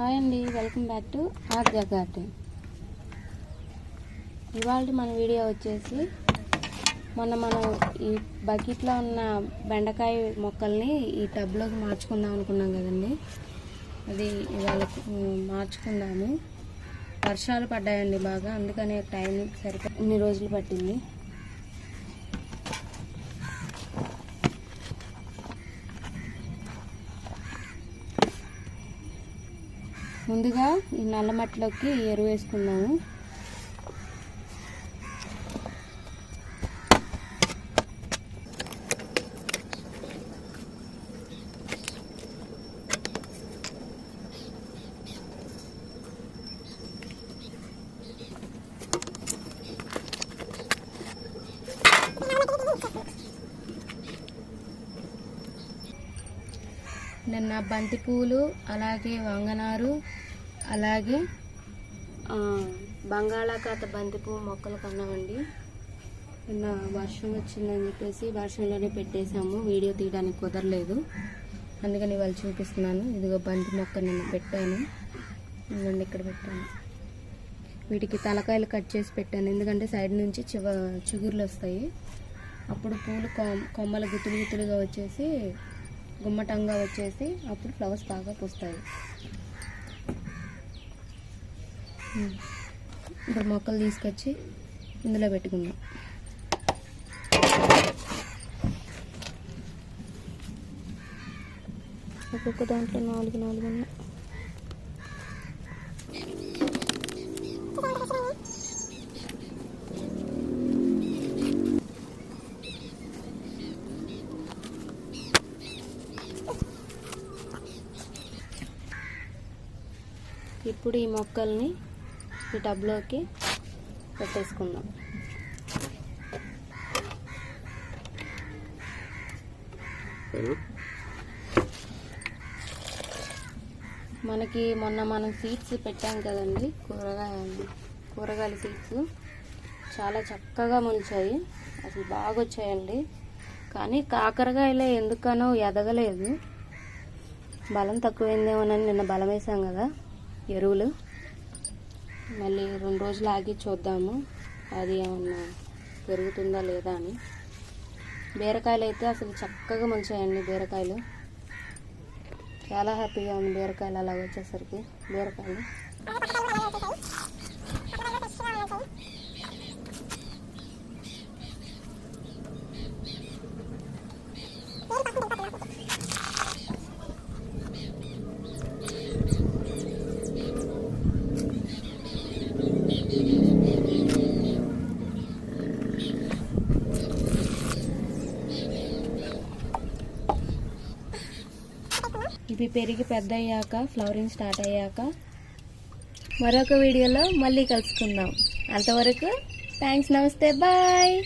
Hi అండి welcome back to Arja Garden. ఇవాళ మన వీడియో వచ్చేసి మొన్న మనం ఈ బకెట్లో ఉన్న బెండకాయ మొక్కల్ని ఈ టబ్లోకి మార్చుకుందాం అనుకున్నాం కదండి. అది ఇవాళ మార్చుకుందాము. వర్షాలు పడ్డాయండి బాగా అందుకని టైం సరిపో ఇన్ని రోజులు పట్టింది. ముందుగా ఈ నల్ల మట్టిలోకి ఎరువు వేసుకున్నాము నిన్న బంతి పూలు అలాగే వంగనారు అలాగే బంగాళాఖాత బంతి పువ్వు మొక్కలు కొన్నామండి. నిన్న వర్షం వచ్చిందని చెప్పేసి వర్షంలోనే పెట్టేశాము. వీడియో తీయడానికి కుదరలేదు. అందుకని వాళ్ళు చూపిస్తున్నాను. ఇదిగో బంతి మొక్క నిన్న పెట్టాను. ఇదిగోండి ఇక్కడ పెట్టాను. వీటికి తలకాయలు కట్ చేసి పెట్టాను. ఎందుకంటే సైడ్ నుంచి చివ చిగుర్లు వస్తాయి. అప్పుడు పూలు కొమ్- కొమ్మలు గుత్తులు గుత్తులుగా వచ్చేసి గుమ్మటంగా వచ్చేసి అప్పుడు ఫ్లవర్స్ బాగా పూస్తాయి. ఇప్పుడు మొక్కలు తీసుకొచ్చి ఇందులో పెట్టుకుందాం. ఒక్కొక్క దాంట్లో నాలుగు నాలుగు ఉన్నాయి. ఇప్పుడు ఈ మొక్కల్ని ఈ టబ్లోకి పెట్టేసుకుందాం. మనకి మొన్న మనం సీడ్స్ పెట్టాం కదండి కూరగాయ కూరగాయల సీడ్స్ చాలా చక్కగా మొలిచాయి. అసలు బాగా వచ్చాయండి కానీ కాకరకాయలే ఎందుకనో ఎదగలేదు. బలం తక్కువైందేమోనని నిన్న బలం వేసాం కదా. ఎరువులు. మళ్ళీ రెండు రోజులు ఆగి చూద్దాము. అది ఏమన్నా పెరుగుతుందా లేదా అని. బీరకాయలు అయితే అసలు చక్కగా మంచాయండి బీరకాయలు. చాలా హ్యాపీగా ఉంది బీరకాయలు అలా వచ్చేసరికి బీరకాయలు. ఇవి పెరిగి పెద్ద అయ్యాక ఫ్లవరింగ్ స్టార్ట్ అయ్యాక. మరొక వీడియోలో మళ్ళీ కలుసుకుందాం. అంతవరకు థ్యాంక్స్ నమస్తే బాయ్